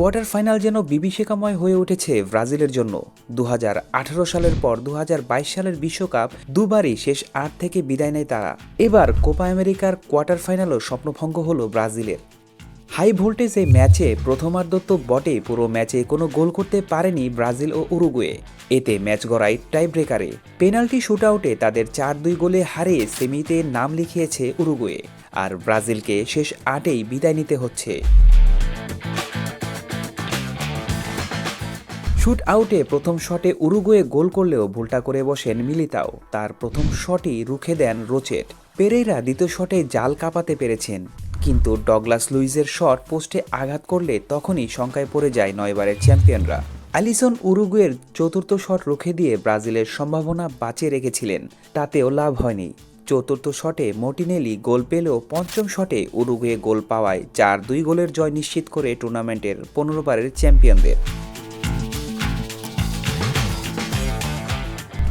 Quarter final যেন বিভীষিকাময় হয়ে উঠেছে ব্রাজিলের জন্য। দু হাজার আঠারো সালের পর দু হাজার বাইশ সালের বিশ্বকাপ দুবারই শেষ আট থেকে বিদায় নেয় তারা। এবার কোপা আমেরিকার কোয়ার্টার ফাইনালও স্বপ্নভঙ্গ হলো ব্রাজিলের। হাই ভোল্টেজ এই ম্যাচে প্রথমার্ধ তো বটে, পুরো ম্যাচে কোনো গোল করতে পারেনি ব্রাজিল ও উরুগুয়ে। এতে ম্যাচ গড়ায় টাই ব্রেকারে পেনাল্টি শুটআউটে তাদের চার দুই গোলে হারিয়ে সেমিতে নাম লিখিয়েছে উরুগুয়ে। আর ব্রাজিলকে শেষ আটেই বিদায় নিতে হচ্ছে। শুট আউটে প্রথম শটে উরুগুয়ে গোল করলেও ভুলটা করে বসেন মিলিতাও। তার প্রথম শটই রুখে দেন রোচেট। পেরেইরা দ্বিতীয় শটে জাল কাঁপাতে পেরেছেন। কিন্তু ডগলাস লুইজের শট পোস্টে আঘাত করলে তখনই শঙ্কায় পড়ে যায় নয়বারের চ্যাম্পিয়নরা। অ্যালিসন উরুগুয়ের চতুর্থ শট রুখে দিয়ে ব্রাজিলের সম্ভাবনা বাঁচিয়ে রেখেছিলেন। তাতেও লাভ হয়নি। চতুর্থ শটে মর্টিনেলি গোল পেলেও পঞ্চম শটে উরুগুয়ে গোল পাওয়ায় চার দুই গোলের জয় নিশ্চিত করে টুর্নামেন্টের পনেরো বারের চ্যাম্পিয়নদের।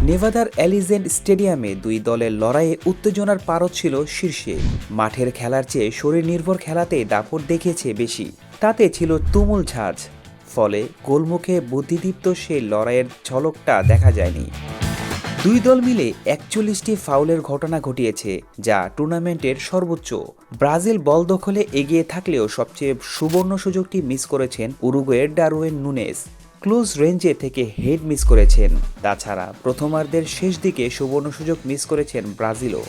নেভাদার অ্যালিজেন্ট স্টেডিয়ামে দুই দলের লড়াইয়ে উত্তেজনার পারদ ছিল শীর্ষে। মাঠের খেলার চেয়ে শরীর নির্ভর খেলাতে দাপট দেখিয়েছে বেশি। তাতে ছিল তুমুল ঝাঁজ। ফলে গোলমুখে বুদ্ধিদীপ্ত সেই লড়াইয়ের ঝলকটা দেখা যায়নি। দুই দল মিলে একচল্লিশটি ফাউলের ঘটনা ঘটিয়েছে, যা টুর্নামেন্টের সর্বোচ্চ। ব্রাজিল বল দখলে এগিয়ে থাকলেও সবচেয়ে সুবর্ণ সুযোগটি মিস করেছেন উরুগুয়ের ডারওয়েন নুনেস। ক্লোজ রেঞ্জে থেকে হেড মিস করেছেন। তাছাড়া প্রথমার্ধের শেষ দিকে সুবর্ণ সুযোগ মিস করেছেন ব্রাজিলও।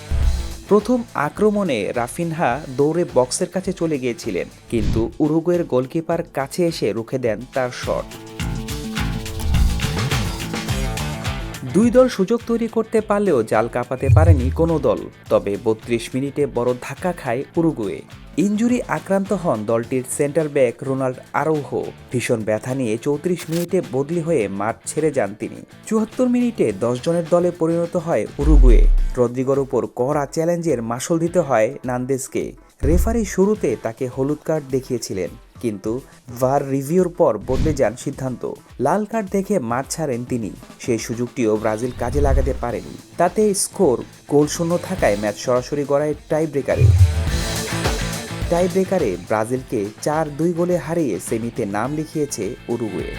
প্রথম আক্রমণে রাফিনহা দৌড়ে বক্সের কাছে চলে গিয়েছিলেন, কিন্তু উরুগুয়ের গোলকিপার কাছে এসে রুখে দেন তার শট। দুই দল সুযোগ তৈরি করতে পারলেও জাল কাঁপাতে পারেনি কোনো দল। তবে বত্রিশ মিনিটে বড় ধাক্কা খায় উরুগুয়ে। ইঞ্জুরি আক্রান্ত হন দলটির সেন্টার ব্যাক রোনাল্ড আরৌহো ভীষণ ব্যথা নিয়ে চৌত্রিশ মিনিটে বদলি হয়ে মাঠ ছেড়ে যান তিনি। চুয়াত্তর মিনিটে দশ জনের দলে পরিণত হয় উরুগুয়ে। রদ্রিগোর উপর কড়া চ্যালেঞ্জের মাসল দিতে হয় নান্দেসকে রেফারি শুরুতে তাকে হলুদ কার্ড দেখিয়েছিলেন, কিন্তু ভার রিভিউর পর বদলে যান সিদ্ধান্ত। লাল কার্ড দেখে মাঠ ছাড়েন তিনি। সেই সুযোগটিও ব্রাজিল কাজে লাগাতে পারেনি। তাতে স্কোর গোল শূন্য থাকায় ম্যাচ সরাসরি গড়ায় টাই ব্রেকারে টাই ব্রেকারে ব্রাজিলকে চার দুই গোলে হারিয়ে সেমিতে নাম লিখিয়েছে উরুগুয়ে।